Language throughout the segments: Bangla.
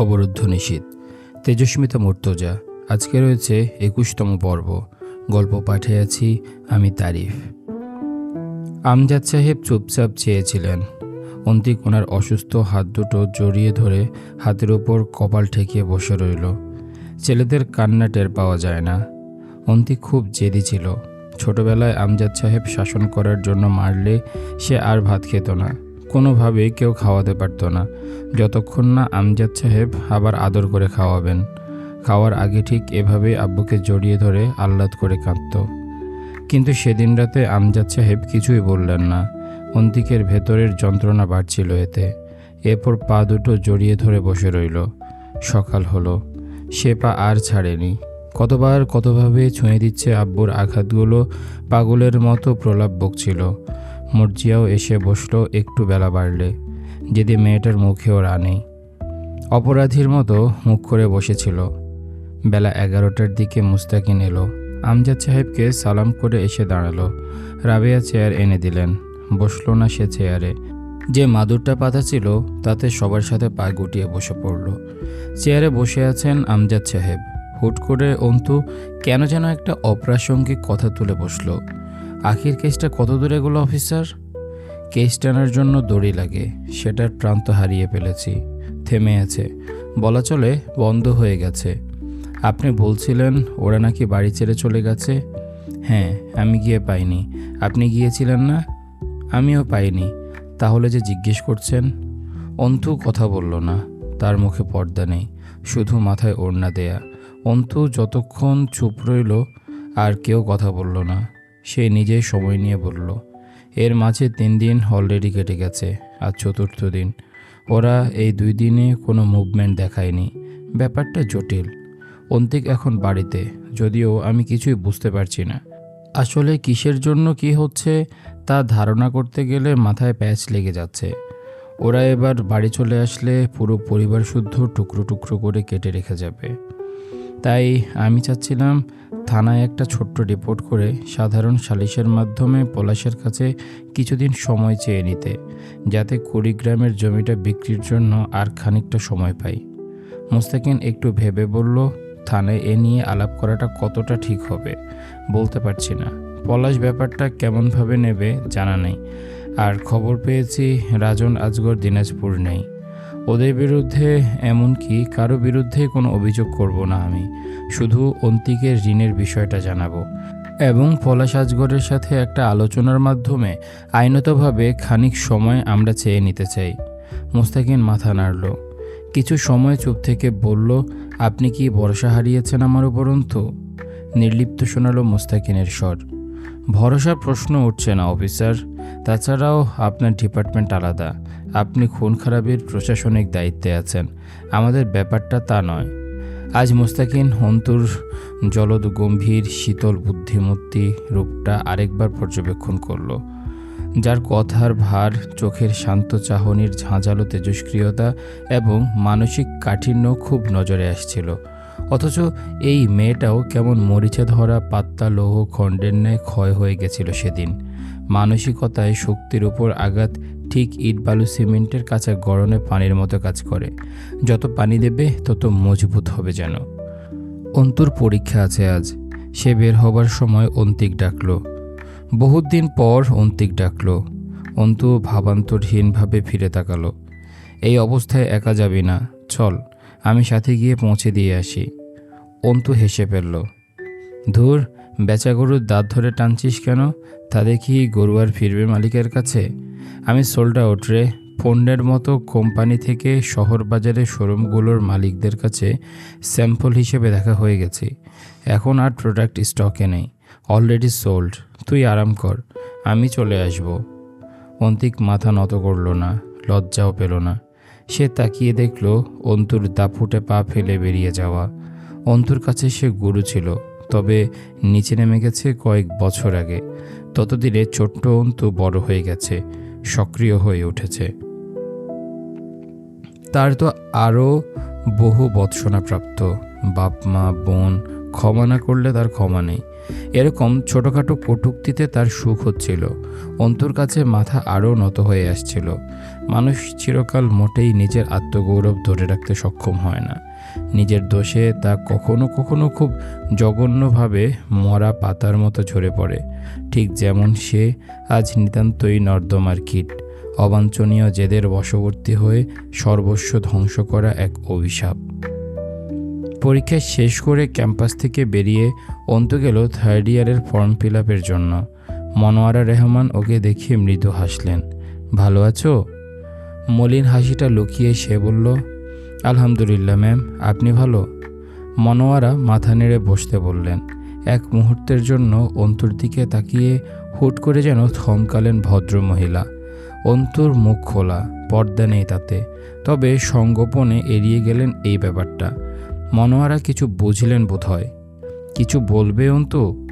অবরুদ্ধ নিশীত তেজস্মিতা মূর্তজা। আজকে রয়েছে একুশতম পর্ব। গল্প পাঠে আছি আমি তারিফ। আমজাদ সাহেব চুপচাপ চেয়েছিলেন। অন্তিক ওনার অসুস্থ হাত দুটো জড়িয়ে ধরে হাতের ওপর কপাল ঠেকিয়ে বসে রইল। ছেলেদের কান্না টের পাওয়া যায় না। অন্তিক খুব জেদি ছিল। ছোটবেলায় আমজাদ সাহেব শাসন করার জন্য মারলে সে আর ভাত খেত না। কোনোভাবেই কেউ খাওয়াতে পারতো না। যতক্ষণ না আমজাদ সাহেব আবার আদর করে খাওয়াবেন। খাওয়ার আগে ঠিক এভাবেই আব্বুকে জড়িয়ে ধরে আহ্লাদ করে কাঁদত। কিন্তু সেদিন রাতে আমজাদ সাহেব কিছুই বললেন না। অন্তিকের ভেতরের যন্ত্রণা বাড়ছিল এতে। এরপর পা দুটো জড়িয়ে ধরে বসে রইল। সকাল হলো। সে পা আর ছাড়েনি। কতবার কতভাবে ছুঁয়ে দিচ্ছে আব্বুর আঘাতগুলো পাগলের মতো প্রলাপ বকছিল মর্জিয়াও এসে বসল, একটু বেলা বাড়লে, যদি মেয়েটার মুখেও রানেই অপরাধীর মতো মুখ করে বসেছিল। বেলা এগারোটার দিকে মুস্তাকিন এলো। আমজাদ সাহেবকে সালাম করে এসে দাঁড়াল। রাবেয়া চেয়ার এনে দিলেন। বসল না সে চেয়ারে। যে মাদুরটা পাতা ছিল, তাতে সবার সাথে পা গুটিয়ে বসে পড়ল। চেয়ারে বসে আছেন আমজাদ সাহেব। হুট করে অন্তু কেন যেন একটা অপ্রাসঙ্গিক কথা তুলে বসল। আখির কেসটা কত দূরে গেল, অফিসার? কেস টানার জন্য দড়ি লাগে, সেটার প্রান্ত হারিয়ে ফেলেছি, থেমে আছে, বলা চলে বন্ধ হয়ে গেছে। আপনি বলছিলেন ওরা নাকি বাড়ি ছেড়ে চলে গেছে? হ্যাঁ আমি গিয়ে পাইনি। আপনি গিয়েছিলেন না? আমিও পাইনি। তাহলে যে জিজ্ঞেস করছেন? অন্তু কথা বলল না, তার মুখে পর্দা নেই, শুধু মাথায় ওড়না দেয়া। অন্তু যতক্ষণ চুপ রইল, আর কেউ কথা বলল না। সে নিজেই সময় নিয়ে বলল, এর মাঝে তিন দিন অলরেডি কেটে গেছে আর চতুর্থ দিন। ওরা এই দুই দিনে কোনো মুভমেন্ট দেখায়নি। ব্যাপারটা জটিল। অন্তিক এখন বাড়িতে, যদিও আমি কিছুই বুঝতে পারছি না। আসলে কিসের জন্য কি হচ্ছে, তা ধারণা করতে গেলে মাথায় প্যাচ লেগে যাচ্ছে। ওরা এবার বাড়ি চলে আসলে পুরো পরিবার শুদ্ধ টুকরো টুকরো করে কেটে রেখে যাবে। তাই আমি চাচ্ছিলাম থানায় একটা ছোট্ট রিপোর্ট করে সাধারণ সালিশের মাধ্যমে পলাশের কাছে কিছুদিন সময় চেয়ে নিতে, যাতে কুড়িগ্রামের জমিটা বিক্রির জন্য আর খানিকটা সময় পাই। মোস্তাকিন একটু ভেবে বলল, থানায় এ নিয়ে আলাপ করাটা কতটা ঠিক হবে? বলতে পারছি না। পলাশ ব্যাপারটা কেমনভাবে নেবে জানা নেই। আর খবর পেয়েছি রাজন আজগর দিনাজপুর নেই। ওদের বিরুদ্ধে এমনকি কারও বিরুদ্ধে কোনো অভিযোগ করব না আমি। শুধু অন্তিকের ঋণের বিষয়টা জানাব। এবং পলাশ আজগরের সাথে একটা আলোচনার মাধ্যমে আইনতভাবে খানিক সময় আমরা চেয়ে নিতে চাই। মোস্তাকিন মাথা নাড়ল। কিছু সময় চুপ থেকে বলল, আপনি কি ভরসা হারিয়েছেন আমার উপরন্তু? নির্লিপ্ত শোনালো মোস্তাকিনের স্বর। ভরসা প্রশ্ন উঠছে না, অফিসার। তাছাড়াও আপনার ডিপার্টমেন্ট আলাদা। আপনি খুন খারাপের প্রশাসনিক দায়িত্বে আছেন। আমাদের ব্যাপারটা তা নয়। আজ মোস্তাকিন হন্তুর জলদ গম্ভীর শীতল বুদ্ধিমূর্তি রূপটা আরেকবার পর্যবেক্ষণ করল। যার কথার ভার, চোখের শান্ত চাহনির ঝাঁঝালো তেজস্ক্রিয়তা এবং মানসিক কাঠিন্য খুব নজরে আসছিল। অথচ এই মেয়েটাও কেমন মরিচে ধরা পাত্তা, লৌহ খণ্ডের ন্যায় ক্ষয় হয়ে গেছিল সেদিন। মানসিকতায় শক্তির উপর আঘাত ঠিক ইট বালু সিমেন্টের কাছে গরনে পানির মতো কাজ করে। যত পানি দেবে, তত মজবুত হবে যেন। অন্তুর পরীক্ষা আছে আজ। সে বের হবার সময় অন্তিক ডাকলো। বহুত দিন পর অন্তিক ডাকলো। অন্তু ভাবান্তরহীনভাবে ফিরে তাকালো। এই অবস্থায় একা যাবি না। চল, আমি সাথে গিয়ে পৌঁছে দিয়ে আসি। অন্তু হেসে ফেলল, ধুর বেচা গরুর দাঁত ধরে টানছিস কেন? তা দেখি গরু আর ফিরবে মালিকের কাছে? আমি সোল্ড আউট রে পণ্যের মতো কোম্পানি থেকে শহর বাজারে শোরুমগুলোর মালিকদের কাছে স্যাম্পল হিসেবে দেখা হয়ে গেছি। এখন আর প্রোডাক্ট স্টকে নেই, অলরেডি সোল্ড। তুই আরাম কর, আমি চলে আসব। অন্তিক মাথা নত করল না, লজ্জাও পেল না। সে তাকিয়ে দেখল অন্তুর দাপুটে পা ফেলে বেরিয়ে যাওয়া অন্তুর কাছে সে গুরু ছিল, তবে নিচে নেমে গেছে কয়েক বছর আগে। ততদিনে ছোট্ট অন্তু বড় হয়ে গেছে, সক্রিয় হয়ে উঠেছে। তার তো আরও বহু বৎসনাপ্রাপ্ত বাপ, মা, বোন ক্ষমা না করলে তার ক্ষমা নেই। এরকম ছোটোখাটো কটুক্তিতে তার সুখ হচ্ছিল। অন্তর কাছে মাথা আরও নত হয়ে আসছিল। মানুষ চিরকাল মোটেই নিজের আত্মগৌরব ধরে রাখতে সক্ষম হয় না। নিজের দোষে তা কখনো কখনো খুব জঘন্যভাবে মরা পাতার মতো ঝরে পড়ে। ঠিক যেমন সে আজ নিতান্তই নর্দমার কীট। অবাঞ্ছনীয় জেদের বশবর্তী হয়ে সর্বস্ব ধ্বংস করা এক অভিশাপ। পরীক্ষা শেষ করে ক্যাম্পাস থেকে বেরিয়ে অন্ত গেল থার্ড ইয়ারের ফর্ম ফিল আপের জন্য। মনোয়ারা রেহমান ওকে দেখে মৃদু হাসলেন, ভালো আছো? মলিন হাসিটা লুকিয়ে সে বলল আলহামদুলিল্লাহ, ম্যাম। আপনি ভালো? মনোয়ারা মাথা নেড়ে বসতে বললেন। এক মুহূর্তের জন্য অন্তুর দিকে তাকিয়ে হুট করে যেন থমকালেন ভদ্র মহিলা। অন্তুর মুখ খোলা, পর্দা নেই তাতে। তবে সঙ্গোপনে এড়িয়ে গেলেন এই ব্যাপারটা। মনোয়ারা কিছু বুঝলেন বোধ হয় কিছু বলবে অন্তু?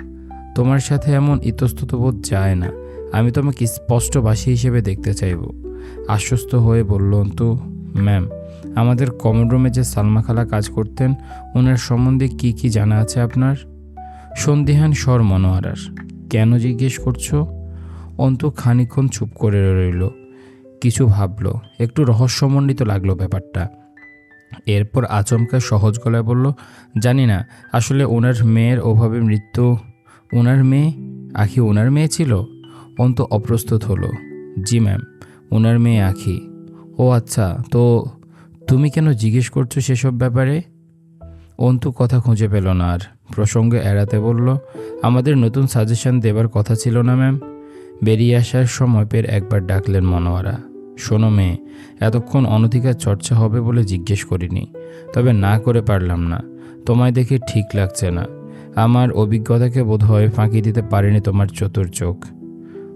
তোমার সাথে এমন ইতস্তত বোধ যায় না। আমি তোমাকে স্পষ্টবাসী হিসেবে দেখতে চাইব। আশ্বস্ত হয়ে বলল, অন্তু, ম্যাম আমাদের কমন রুমে যে সালমা খালা কাজ করতেন, ওনার সম্বন্ধে কি কি জানা আছে আপনার? সন্দিহান স্বর মনোয়ারার কেন জিজ্ঞেস করছ? অন্ত খানিক্ষণ চুপ করে রইল। কিছু ভাবলো, একটু রহস্যমণ্ডিত লাগল ব্যাপারটা। এরপর আচমকা সহজ গলায় বলল, জানি না, আসলে ওনার মেয়ের ওভাবে মৃত্যু, ওনার মেয়ে? আখি ওনার মেয়ে ছিল? অন্ত অপ্রস্তুত হলো, জি ম্যাম, ওনার মেয়ে আখি। ও আচ্ছা তো তুমি কেন জিজ্ঞেস করছ সেসব ব্যাপারে? অন্তু কথা খুঁজে পেল না আর প্রসঙ্গ এড়াতে বলল, আমাদের নতুন সাজেশন দেবার কথা ছিল না, ম্যাম। বেরিয়ে আসার সময় পের একবার ডাকলেন মনোয়ারা। শোনো মেয়ে, এতক্ষণ অনধিকার চর্চা হবে বলে জিজ্ঞেস করিনি, তবে না করে পারলাম না। তোমায় দেখে ঠিক লাগছে না। আমার অভিজ্ঞতাকে বোধহয় ফাঁকি দিতে পারেনি তোমার চতুর চোখ।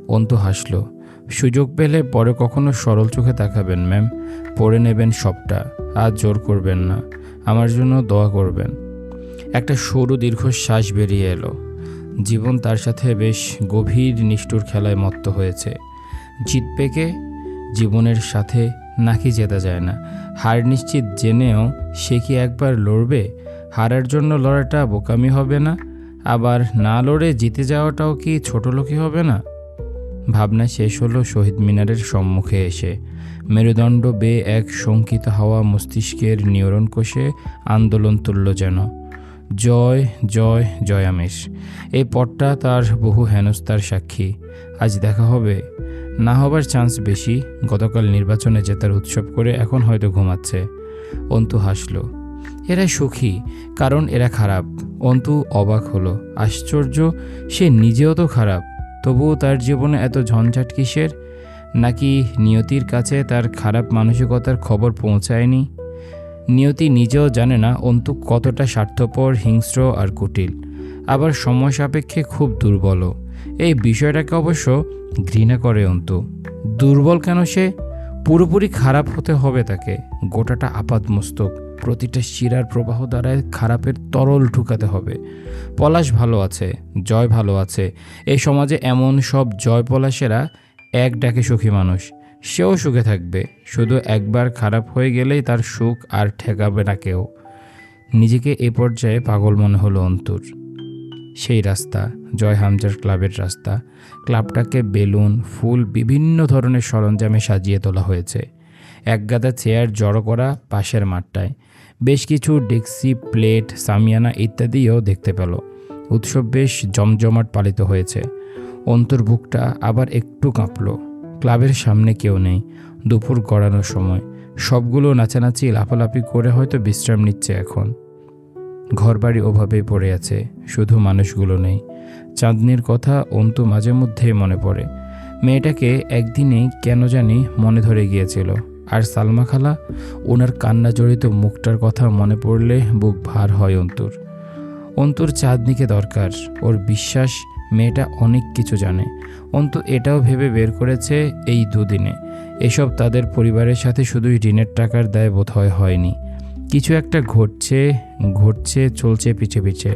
অন্তু হাসল সুযোগ পেলে পরে কখনো সরল চোখে তাকাবেন, ম্যাম। পড়ে নেবেন সবটা, আর জোর করবেন না। আমার জন্য দোয়া করবেন। একটা সরু দীর্ঘশ্বাস বেরিয়ে এলো। জীবন তার সাথে বেশ গভীর নিষ্ঠুর খেলায় মত্ত হয়েছে। জিতবে কে জীবনের সাথে নাকি জেতা যায় না। হার নিশ্চিত জেনেও সে কি একবার লড়বে? হারার জন্য লড়াটা বোকামি হবে না? আবার না লড়ে জিতে যাওয়াটাও কি ছোট লোকই হবে না? ভাবনা শেষ হলো শহীদ মিনারের সম্মুখে এসে। মেরুদণ্ড বেয়ে এক শঙ্কিত হাওয়া মস্তিষ্কের নিয়রণ কোষে আন্দোলন তুলল যেন। জয় জয়, জয়ামেশ। এই পথটা তার বহু হেনস্তার সাক্ষী। আজ দেখা হবে। না হবার চান্স বেশি, গতকাল নির্বাচনে জেতার উৎসব করে এখন হয়তো ঘুমাচ্ছে। অন্তু হাসল। এরা সুখী, কারণ এরা খারাপ। অন্তু অবাক হলো। আশ্চর্য, সে নিজেও তো খারাপ। তবুও তার জীবনে এত ঝঞ্ঝাট কিসের? নাকি নিয়তির কাছে তার খারাপ মানসিকতার খবর পৌঁছায়নি? নিয়তি নিজেও জানে না অন্তু কতটা স্বার্থপর, হিংস্র আর কুটিল। আবার সময় সাপেক্ষে খুব দুর্বলও এই বিষয়টাকে অবশ্য ঘৃণা করে অন্তু। দুর্বল কেন সে? পুরোপুরি খারাপ হতে হবে তাকে। গোটাটা আপাতমস্তক প্রতিটা শিরার প্রবাহ দ্বারায় খারাপের তরল ঢুকাতে হবে। পলাশ ভালো আছে, জয় ভালো আছে। এই সমাজে এমন সব জয় পলাশেরা এক ডাকে সুখী মানুষ। সেও সুখে থাকবে, শুধু একবার খারাপ হয়ে গেলেই তার সুখ আর ঠেকাবে না কেউ। নিজেকে এ পর্যায়ে পাগল মনে হলো অন্তুর। সেই রাস্তা, জয় হামজার ক্লাবের রাস্তা। ক্লাবটাকে বেলুন, ফুল, বিভিন্ন ধরনের সরঞ্জামে সাজিয়ে তোলা হয়েছে। একগাদা চেয়ার জড়ো করা পাশের মাঠটায়। বেশ কিছু ডেক্সি প্লেট সামিয়ানা ইত্যাদিও দেখতে পেল। উৎসব বেশ জমজমাট পালিত হয়েছে। অন্তর্ভুকটা আবার একটু কাঁপল। ক্লাবের সামনে কেউ নেই। দুপুর গড়ানোর সময়। সবগুলো নাচানাচি লাফালাফি করে হয়তো বিশ্রাম নিচ্ছে এখন। ঘরবাড়ি ওভাবেই পড়ে আছে। শুধু মানুষগুলো নেই। চাঁদনির কথা অন্তু মাঝে মধ্যেই মনে পড়ে। মেয়েটাকে একদিনেই কেন জানি মনে ধরে গিয়েছিল। আর সালমা খালা, ওনার কান্না জড়িত মুখটার কথা মনে পড়লে বুক ভার হয় অন্তুর। অন্তুর চাঁদনিকে দরকার, ওর বিশ্বাস, মেয়েটা অনেক কিছু জানে। অন্তু এটাও ভেবে বের করেছে এই দুদিনে। এসব তাদের পরিবারের সাথে শুধুই ঋণের টাকার দায় বোধ হয় হয়নি। কিছু একটা ঘটছে ঘটছে, চলছে পিছে পিছে।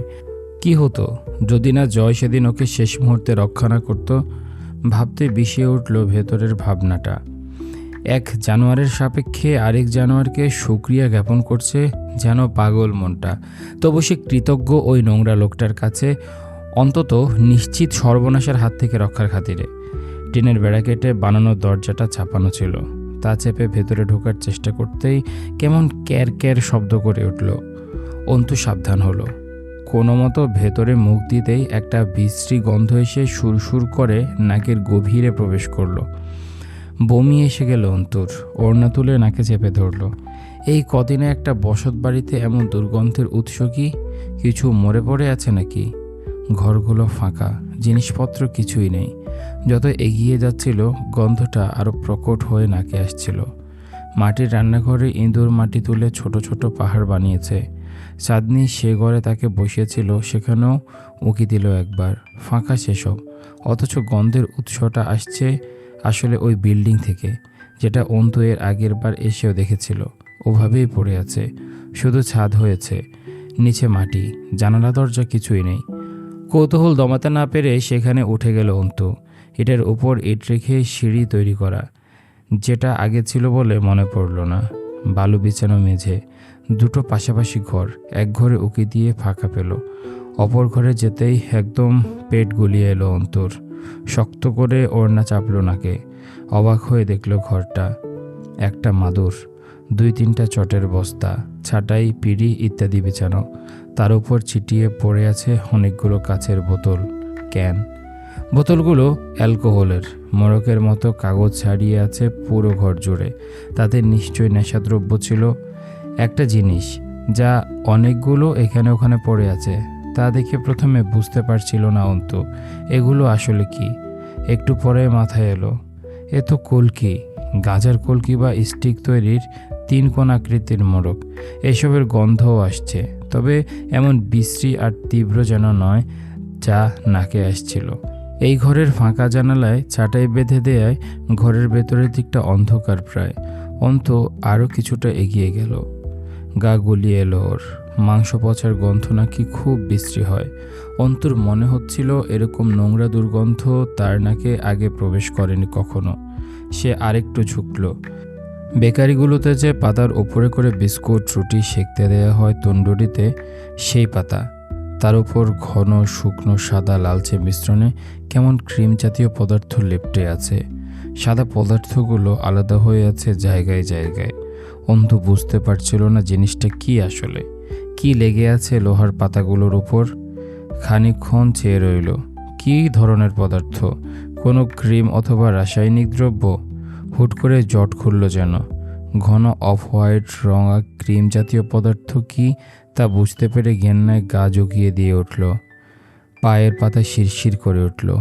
কি হতো, যদি না জয় সেদিন ওকে শেষ মুহূর্তে রক্ষা না করতো? ভাবতে বিষিয়ে উঠল ভেতরের ভাবনাটা। এক জানোয়ারের সাপেক্ষে আরেক জানোয়ারকে সুক্রিয়া জ্ঞাপন করছে যেন পাগল মনটা। তবু সে কৃতজ্ঞ ওই নোংরা লোকটার কাছে অন্তত নিশ্চিত সর্বনাশের হাত থেকে রক্ষার খাতিরে। টিনের বেড়া কেটে বানানো দরজাটা চাপানো ছিল। তা চেপে ভেতরে ঢোকার চেষ্টা করতেই কেমন ক্যার ক্যার শব্দ করে উঠল। অন্তু সাবধান হলো। কোনো মতো ভেতরে মুখ দিতেই একটা বিশ্রী গন্ধ এসে সুরসুর করে নাকের গভীরে প্রবেশ করল। বমি এসে গেল অন্তুর। ওড়না তুলে নাকে চেপে ধরলো। এই কদিনে একটা বসত বাড়িতে এমন দুর্গন্ধের উৎস কি? কিছু মরে পড়ে আছে নাকি? ঘরগুলো ফাঁকা, জিনিসপত্র কিছুই নেই। যত এগিয়ে যাচ্ছিল, গন্ধটা আরও প্রকট হয়ে নাকে আসছিল। মাটির রান্নাঘরে ইঁদুর মাটি তুলে ছোট ছোট পাহাড় বানিয়েছে। চাঁদনি সে ঘরে তাকে বসিয়েছিল, সেখানেও উঁকি দিল একবার। ফাঁকা সেসব। অথচ গন্ধের উৎসটা আসছে আসলে ওই বিল্ডিং থেকে, যেটা অন্তু এর আগের বার এসেও দেখেছিল, ওভাবেই পড়ে আছে, শুধু ছাদ হয়েছে, নিচে মাটি, জানালা, দরজা কিছুই নেই। কৌতূহল দমাতে না পেরে সেখানে উঠে গেল অন্তু এটার উপর ইট রেখে সিঁড়ি তৈরি করা, যেটা আগে ছিল বলে মনে পড়ল না। বালু বিছানো মেঝে, দুটো পাশাপাশি ঘর, এক ঘরে উকি দিয়ে ফাঁকা পেল, অপর ঘরে যেতেই একদম পেট গুলিয়ে এলো অন্তর। শক্ত করে ওড়না চাপলো নাকে। অবাক হয়ে দেখল ঘরটা। একটা মাদুর, দুই তিনটা চটের বস্তা, ছাটাই, পিড়ি ইত্যাদি বিছানো। তার উপর ছিটিয়ে পড়ে আছে অনেকগুলো কাচের বোতল, ক্যান। বোতলগুলো অ্যালকোহলের, মোড়কের মতো কাগজ ছাড়িয়ে আছে পুরো ঘর জুড়ে। তাতে নিশ্চয়ই নেশাদ্রব্য ছিল। একটা জিনিস যা অনেকগুলো এখানে ওখানে পড়ে আছে। তা দেখে প্রথমে বুঝতে পারছিল না অন্তু, এগুলো আসলে কি? একটু পরে মাথায় এলো, এ তো কলকি, গাজার কলকি বা স্টিক তৈরির তিন কোণ আকৃতির মোড়ক, এসবের গন্ধও আসছে, তবে এমন বিশ্রী আর তীব্র যেন নয় যা নাকে আসছিল। এই ঘরের ফাঁকা জানালায় ছাটাই বেঁধে দেয়ায় ঘরের ভেতরের দিকটা অন্ধকার প্রায়, অন্ত আরও কিছুটা এগিয়ে গেল, গা গুলিয়ে এলো ওর। মাংস পচার গন্ধ নাকি খুব বিশ্রী হয়। অন্তর মনে হচ্ছিল এরকম নোংরা দুর্গন্ধ তার নাকে আগে প্রবেশ করেনি কখনো। সে আরেকটু ঝুঁকল। বেকারিগুলোতে যে পাতার ওপরে করে বিস্কুট, রুটি সেঁকতে দেওয়া হয় তন্দুরিতে, সেই পাতা। তার উপর ঘন, শুকনো, সাদা, লালচে মিশ্রণে কেমন ক্রিম জাতীয় পদার্থ লেপটে আছে। সাদা পদার্থগুলো আলাদা হয়ে আছে জায়গায় জায়গায়। অন্ধ বুঝতে পারছিল না জিনিসটা কি আসলে। কি লেগে আছে লোহার পাতাগুলোর উপর? খানিকক্ষণ চেয়ে রইল। কী ধরনের পদার্থ? কোনো ক্রিম অথবা রাসায়নিক দ্রব্য? হুট করে জট খুলল যেন। ঘন অফ হোয়াইট রঙা ক্রিম জাতীয় পদার্থ কি তা বুঝতে পেরে ঘেন্নায় গা জগিয়ে দিয়ে উঠল। পায়ের পাতা শিরশির করে উঠল।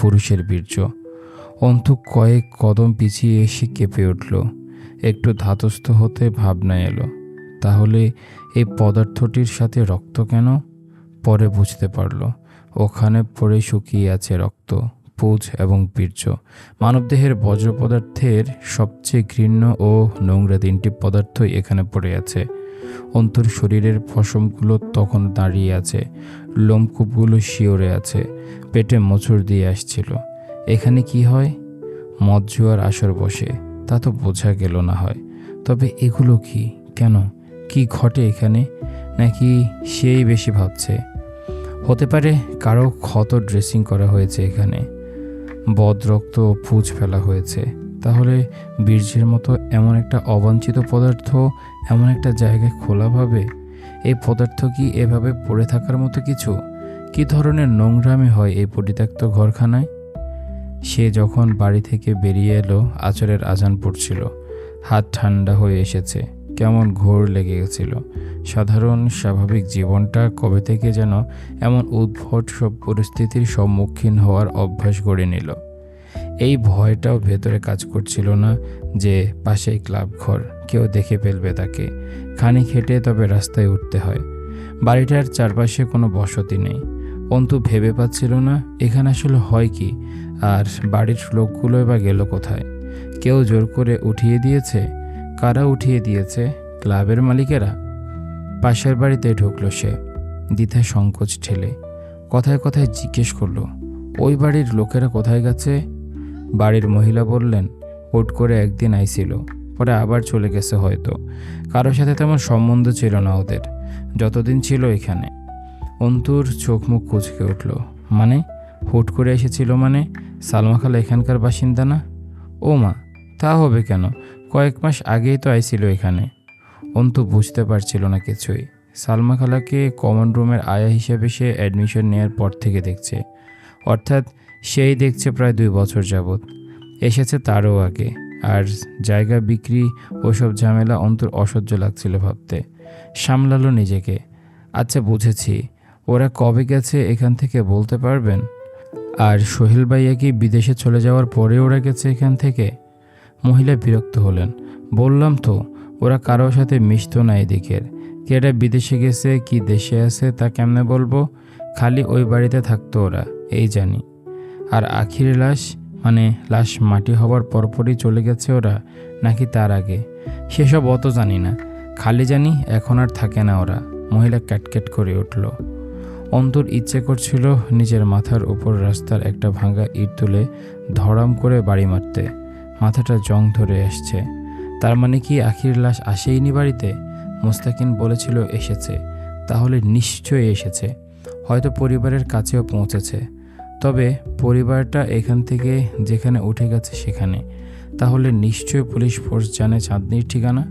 পুরুষের বীর্য। অন্ত কয়েক কদম পিছিয়ে এসে কেঁপে উঠল। একটু ধাতস্থ হতে ভাবনা এলো। তাহলে এই পদার্থটির সাথে রক্ত কেন? পরে বুঝতে পারল। ওখানে পড়ে শুকিয়ে আছে রক্ত, পুজ এবং বীর্য। মানবদেহের বজ্র পদার্থের সবচেয়ে ঘৃণ্য ও নোংরা তিনটি পদার্থই এখানে পড়ে আছে। অন্তর শরীরের ফসমগুলো তখন দাঁড়িয়ে আছে, লোমকূপগুলো শিওরে আছে, পেটে মোচড় দিয়ে আসছিল। এখানে কি হয়? মদ জুয়ার আসর বসে, তা তো বোঝা গেল না হয়। তবে এগুলো কি? কেন? কি ঘটে এখানে? নাকি সেই বেশি ভাবছে? হতে পারে কারও ক্ষত ড্রেসিং করা হয়েছে এখানে। বদ রক্ত ও পুজ ফেলা হয়েছে। তাহলে বীর্যের মতো এমন একটা অবাঞ্ছিত পদার্থ এমন একটা জায়গায় খোলাভাবে এই পদার্থ কি এভাবে পড়ে থাকার মতো কিছু? কি ধরনের নোংরামি হয় এই পরিত্যক্ত ঘরখানায়? সে যখন বাড়ি থেকে বেরিয়ে এলো, আচরের আজান পড়ছিল। হাত ঠান্ডা হয়ে এসেছে। কেমন ঘোর লেগে গেছিল। সাধারণ স্বাভাবিক জীবনটা কবে থেকে যেন এমন উদ্ভট সব পরিস্থিতির সম্মুখীন হওয়ার অভ্যাস গড়ে নিল। এই ভয়টাও ভেতরে কাজ করছিল না যে পাশেই ক্লাব ঘর, কেউ দেখে ফেলবে তাকে। খানি খেটে তবে রাস্তায় উঠতে হয়। বাড়িটার চারপাশে কোনো বসতি নেই। অন্তু ভেবে পাচ্ছিল না, এখানে আসলে হয় কি? আর বাড়ির লোকগুলো বা গেল কোথায়? কেউ জোর করে উঠিয়ে দিয়েছে? কারা উঠিয়ে দিয়েছে ক্লাবের মালিকেরা? পাশের বাড়িতে ঢুকলো সে দ্বিধা সংকোচ ঠেলে। কথায় কথায় জিজ্ঞেস করল, ওই বাড়ির লোকেরা কোথায় গেছে? বাড়ির মহিলা বললেন, হুট করে একদিন আইছিল পরে আবার চলে গেছে হয়তো। কারোর সাথে তেমন সম্বন্ধ ছিল না ওদের, যতদিন ছিল এখানে। অন্তুর চোখ মুখ কুচকে উঠল মানে? হুট করে এসেছিল মানে? সালমা খালা এখানকার বাসিন্দা না? ও মা, তা হবে কেন? কয়েক মাস আগেই তো আইছিল এখানে। অন্তু বুঝতে পারছিল না কিছুই। সালমা খালাকে কমন রুমের আয়া হিসেবে সে অ্যাডমিশন নেওয়ার পর থেকে দেখছে। অর্থাৎ সেই দেখছে প্রায় দুই বছর যাবৎ। এসেছে তারও আগে। আর জায়গা বিক্রি, ওসব ঝামেলা অন্তর অসহ্য লাগছিল ভাবতে। সামলালো নিজেকে। আচ্ছা বুঝেছি। ওরা কবে গেছে এখান থেকে বলতে পারবেন? আর সোহেল ভাইয়া কি বিদেশে চলে যাওয়ার পরে ওরা গেছে এখান থেকে? মহিলা বিরক্ত হলেন। বললাম তো, ওরা কারোর সাথে মিশতো না এদিকের। কেটা বিদেশে গেছে, কি দেশে আছে, তা কেমনে বলব? খালি ওই বাড়িতে থাকতো ওরা, এই জানি। আর আখির লাশ মানে লাশ মাটি হবার পরপরই চলে গেছে ওরা, নাকি তার আগে? সেসব অত জানি না। খালি জানি এখন আর থাকে না ওরা, মহিলা ক্যাটক্যাট করে উঠল। অন্তর ইচ্ছে করছিল নিজের মাথার উপর রাস্তার একটা ভাঙা ইট তুলে ধরাম করে বাড়ি মারতে। মাথাটা জং ধরে আসছে তার মানে কি আখির লাশ আসেইনি বাড়িতে? মোস্তাকিন বলেছিল এসেছে, তাহলে নিশ্চয়ই এসেছে। হয়তো পরিবারের কাছেও পৌঁছেছে। তবে পরিবারটা এখান থেকে যেখানে উঠে গেছে সেখানে। তাহলে নিশ্চয়ই পুলিশ ফোর্স জানে চাঁদনির ঠিকানা?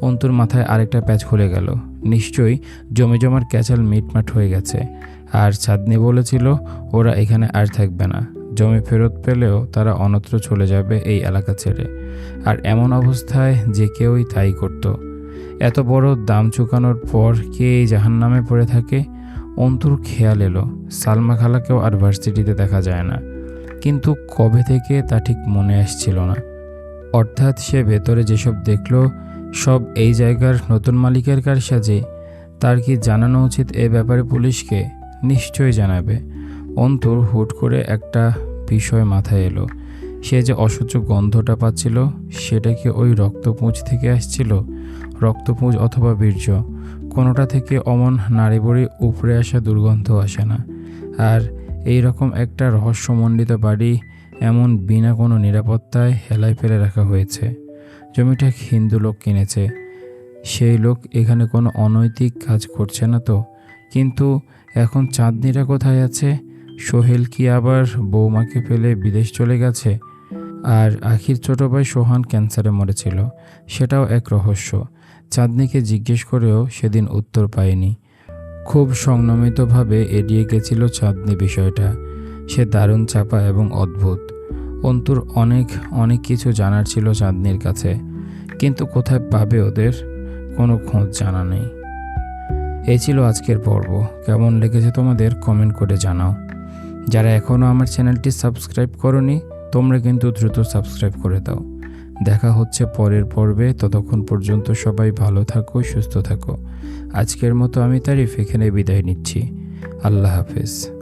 অন্তুর মাথায় আরেকটা প্যাচ খুলে গেল। নিশ্চয়ই জমে জমার ক্যাচাল মিটমাট হয়ে গেছে। আর চাঁদনি বলেছিল, ওরা এখানে আর থাকবে না। জমি ফেরত পেলেও তারা অন্যত্র চলে যাবে এই এলাকা ছেড়ে। আর এমন অবস্থায় যে কেউই তাই করত। এত বড় দাম চুকানোর পর কে এই জাহান নামে পড়ে থাকে? অন্তুর খেয়াল এলো। সালমা খালাকেও আর ভার্সিটিতে দেখা যায় না। কিন্তু কবে থেকে তা ঠিক মনে আসছিল না। অর্থাৎ সে ভেতরে যেসব দেখল, সব এই জায়গার নতুন মালিকের কার সাজে? তার কি জানানো উচিত এ ব্যাপারে পুলিশকে? নিশ্চয়ই জানাবে। অন্তর হুট করে একটা বিষয় মাথায় এলো। সে যে অসহ্য গন্ধটা পাচ্ছিল, সেটা কি ওই রক্তপুঁজ থেকে আসছিল? রক্তপুঁজ অথবা বীর্য? কোনোটা থেকে অমন নারী বড়ি উপরে আসা দুর্গন্ধ আসে না। আর এই রকম একটা রহস্যমণ্ডিত বাড়ি এমন বিনা কোনো নিরাপত্তায় হেলায় ফেলে রাখা হয়েছে। জমিটা হিন্দু লোক কিনেছে। সেই লোক এখানে কোনো অনৈতিক কাজ করছে না তো? কিন্তু এখন চাঁদনিরা কোথায় আছে? সোহেল কি আবার বৌমাকে ফেলে বিদেশ চলে গেছে? আর আখির ছোট ভাই সোহান ক্যান্সারে মরেছিল। সেটাও এক রহস্য। চাঁদনিকে জিজ্ঞেস করেও সেদিন উত্তর পায়নি। খুব সংযমিতভাবে এড়িয়ে গেছিল চাঁদনি বিষয়টা। সে দারুণ চাপা এবং অদ্ভুত। অন্তুর অনেক অনেক কিছু জানার ছিল চাঁদনির কাছে। কিন্তু কোথায় পাবে ওদের? কোনো খোঁজ জানা নেই। এই ছিল আজকের পর্ব। কেমন লেগেছে তোমাদের কমেন্ট করে জানাও। যারা এখনও আমার চ্যানেলটি সাবস্ক্রাইব করনি, তোমরা কিন্তু দ্রুত সাবস্ক্রাইব করে দাও। দেখা হচ্ছে পরের পর্বে। ততক্ষণ পর্যন্ত সবাই ভালো থাকো, সুস্থ থাকো। আজকের মতো আমি তারিফ এখানে বিদায় নিচ্ছি। আল্লাহ হাফেজ।